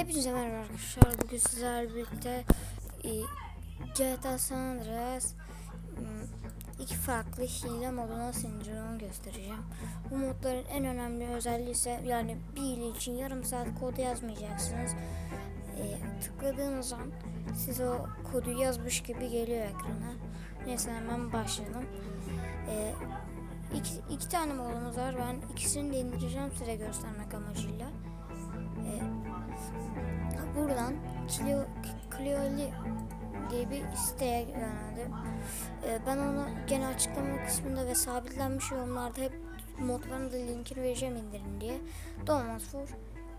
Hepinize merhaba arkadaşlar. Bugün sizlerle birlikte e, GTA San Andreas m, iki farklı hile modu nasıl indirilir onu göstereceğim. Bu modların en önemli özelliği ise yani bir hile için yarım saat kod yazmayacaksınız. E, tıkladığınız an size o kodu yazmış gibi geliyor ekrana. Neyse hemen başlayalım. E, iki, iki tane modumuz var. Ben ikisini de indireceğim size göstermek amacıyla. E, buradan Clio, Clioli diye bir siteye yöneldim. Ee, ben onu gene açıklama kısmında ve sabitlenmiş yorumlarda hep modların da linkini vereceğim indirin diye. Dolmaz for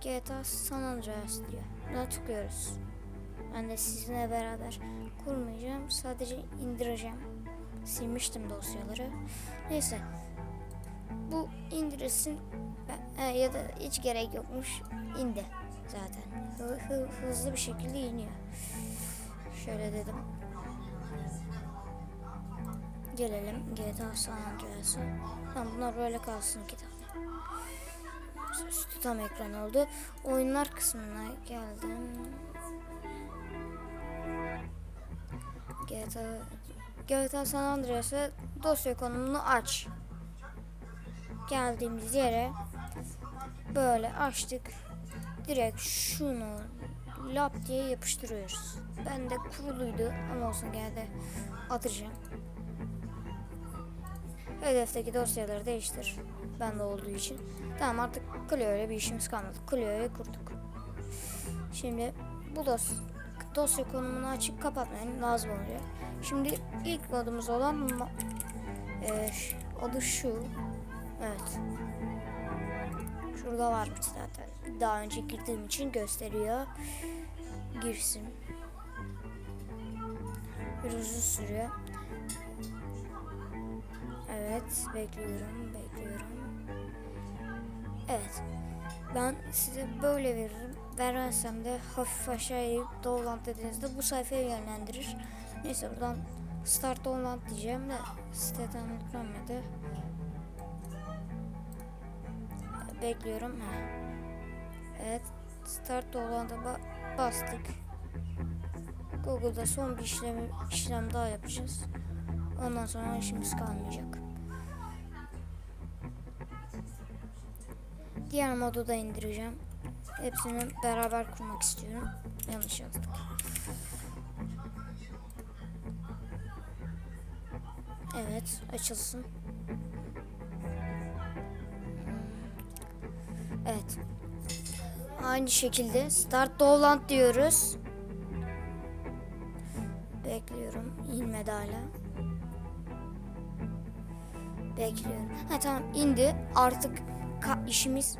GTA San Andreas diyor. Buna tıklıyoruz. Ben de sizinle beraber kurmayacağım. Sadece indireceğim. Silmiştim dosyaları. Neyse. Bu indirilsin. E, ya da hiç gerek yokmuş. İndi zaten. Hı- hı- hızlı bir şekilde iniyor. Şöyle dedim. Gelelim GTA San Andreas'a. Tamam bunlar böyle kalsın iki tane. Üstü tam ekran oldu. Oyunlar kısmına geldim. GTA GTA San Andreas'a dosya konumunu aç. Geldiğimiz yere böyle açtık direkt şunu lap diye yapıştırıyoruz. Ben de kuruluydu ama olsun gene atacağım. Hedefteki dosyaları değiştir. Ben de olduğu için. Tamam artık Clio bir işimiz kalmadı. Clio'yu kurduk. Şimdi bu dos dosya konumunu açıp kapatmayın lazım oluyor. Şimdi ilk modumuz olan e, adı şu. Evet. Şurada varmış zaten. Daha önce girdiğim için gösteriyor. Girsin. Biraz uzun sürüyor. Evet, bekliyorum, bekliyorum. Evet. Ben size böyle veririm. Vermezsem de hafif aşağı eğip download dediğinizde bu sayfaya yönlendirir. Neyse buradan start download diyeceğim de siteden yüklenmedi. Bekliyorum. Ha. Evet. Start download'a ba- bastık. Google'da son bir işlem, işlem daha yapacağız. Ondan sonra işimiz kalmayacak. Diğer modu da indireceğim. Hepsini beraber kurmak istiyorum. Yanlış yazdık. Evet, açılsın. Evet. Aynı şekilde start download diyoruz. Bekliyorum. İnmedi hala. Bekliyorum. Ha tamam indi. Artık ka- işimiz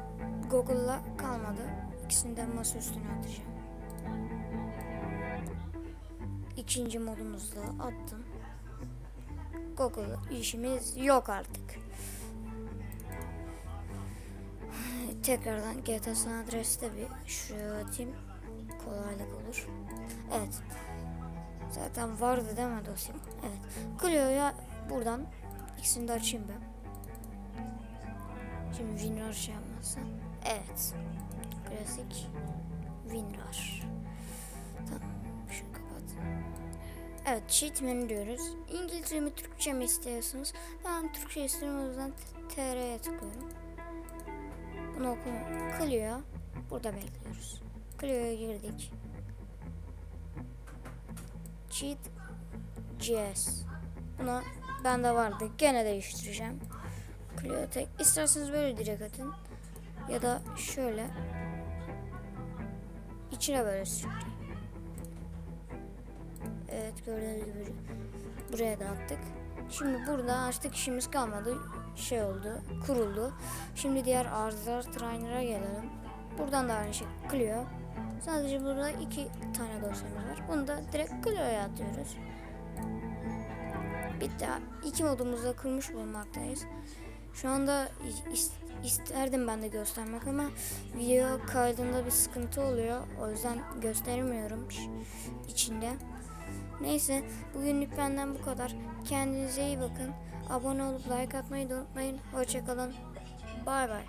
Google'la kalmadı. İkisini de masa üstüne atacağım. İkinci modumuzu da attım. Google işimiz yok artık. Tekrardan GTA San Andreas'te bir şuraya atayım. Kolaylık olur. Evet. Zaten vardı değil mi dosyam? Evet. Clio'ya buradan ikisini de açayım ben. Şimdi WinRAR şey yapmazsa. Evet. Klasik WinRAR. Tamam. Şunu kapat. Evet cheat menü diyoruz. İngilizce mi Türkçe mi istiyorsunuz? Ben Türkçe istiyorum o yüzden TR'ye tıklıyorum. Bunu okuma. Clio. Burada bekliyoruz. Clio'ya girdik. Cheat GS. Buna bende vardı. Gene değiştireceğim. Clio tek. İsterseniz böyle direkt atın. Ya da şöyle. içine böyle sürükleyin. Evet gördüğünüz gibi buraya da attık. Şimdi burada artık işimiz kalmadı. Şey oldu, kuruldu. Şimdi diğer arızalar trainer'a gelelim. Buradan da aynı şey Clio. Sadece burada iki tane dosyamız var. Bunu da direkt Clio'ya atıyoruz. Bitti. İki modumuzu da kurmuş bulunmaktayız. Şu anda is- isterdim ben de göstermek ama video kaydında bir sıkıntı oluyor. O yüzden göstermiyorum ş- içinde. Neyse bugünlük benden bu kadar. Kendinize iyi bakın. Abone olup like atmayı da unutmayın. Hoşçakalın. Bay bay.